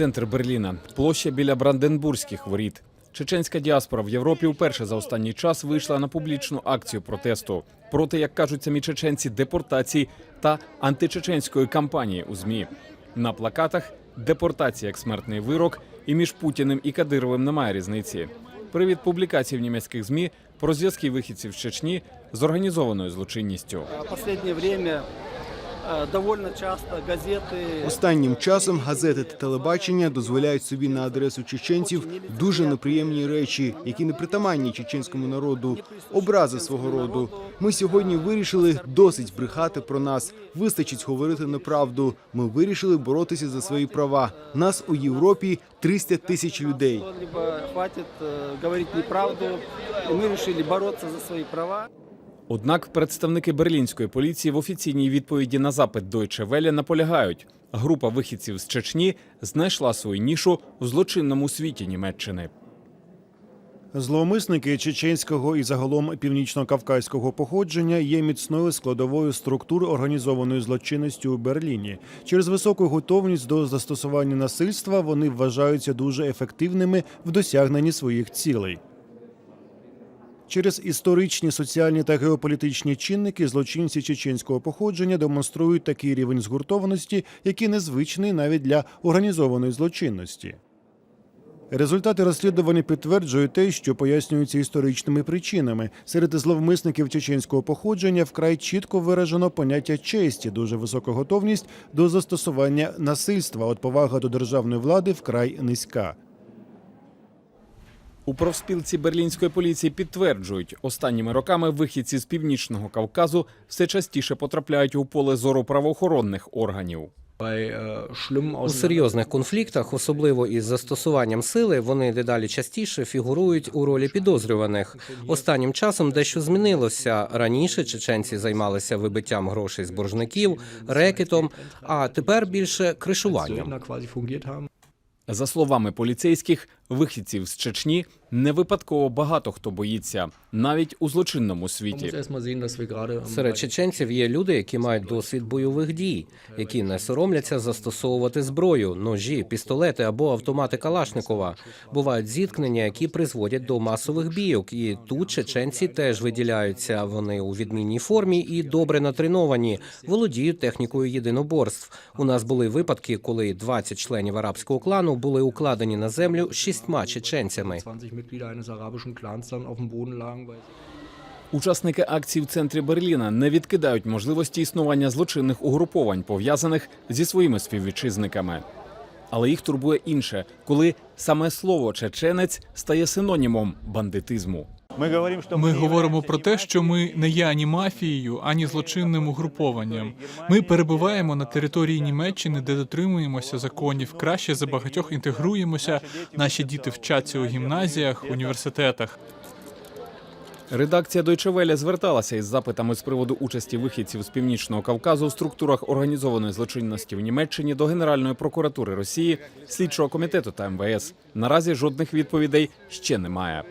Центр Берліна, площа біля Бранденбурзьких воріт. Чеченська діаспора в Європі вперше за останній час вийшла на публічну акцію протесту проти, як кажуть самі чеченці, депортації та античеченської кампанії у змі. На плакатах депортація як смертний вирок, і між Путіним і Кадировим немає різниці. Привід публікацій в німецьких змі про зв'язки вихідців з Чечні з організованою злочинністю. Последнее время Останнім часом газети та телебачення дозволяють собі на адресу чеченців дуже неприємні речі, які не притаманні чеченському народу, образи свого роду. Ми сьогодні вирішили досить брехати про нас. Вистачить говорити неправду. Ми вирішили боротися за свої права. Нас у Європі 300 тисяч людей. либо хватит э, неправду, и мы решили бороться за свои права. Однак представники берлінської поліції в офіційній відповіді на запит Deutsche Welle наполягають, група вихідців з Чечні знайшла свою нішу у злочинному світі Німеччини. Зловмисники чеченського і загалом північно-кавказького походження є міцною складовою структур організованої злочинності у Берліні. Через високу готовність до застосування насильства вони вважаються дуже ефективними в досягненні своїх цілей. Через історичні, соціальні та геополітичні чинники злочинці чеченського походження демонструють такий рівень згуртованості, який незвичний навіть для організованої злочинності. Результати розслідування підтверджують те, що пояснюється історичними причинами. Серед зловмисників чеченського походження вкрай чітко виражено поняття честі, дуже висока готовність до застосування насильства. От повага до державної влади вкрай низька. У профспілці берлінської поліції підтверджують, останніми роками вихідці з північного Кавказу все частіше потрапляють у поле зору правоохоронних органів. У серйозних конфліктах, особливо із застосуванням сили, вони дедалі частіше фігурують у ролі підозрюваних. Останнім часом дещо змінилося. Раніше чеченці займалися вибиттям грошей з боржників, рекетом, а тепер більше кришуванням. За словами поліцейських, вихідців з Чечні не випадково багато хто боїться, навіть у злочинному світі. Серед чеченців є люди, які мають досвід бойових дій, які не соромляться застосовувати зброю, ножі, пістолети або автомати Калашникова. Бувають зіткнення, які призводять до масових бійок. І тут чеченці теж виділяються. Вони у відмінній формі і добре натреновані, володіють технікою єдиноборств. У нас були випадки, коли 20 членів арабського клану були укладені на землю шістьма чеченцями. 20 Mitglieder eines arabischen Clans dann auf dem Boden lagen. Weil Учасники акції в центрі Берліна не відкидають можливості існування злочинних угруповань, пов'язаних зі своїми співвітчизниками. Але їх турбує інше, коли саме слово чеченець стає синонімом бандитизму. Ми говоримо про те, що ми не є ані мафією, ані злочинним угрупованням. Ми перебуваємо на території Німеччини, де дотримуємося законів, краще за багатьох інтегруємося. Наші діти вчаться у гімназіях, університетах. Редакція Deutsche Welle зверталася із запитами з приводу участі вихідців з північного Кавказу в структурах організованої злочинності в Німеччині до Генеральної прокуратури Росії, слідчого комітету та МВС. Наразі жодних відповідей ще немає.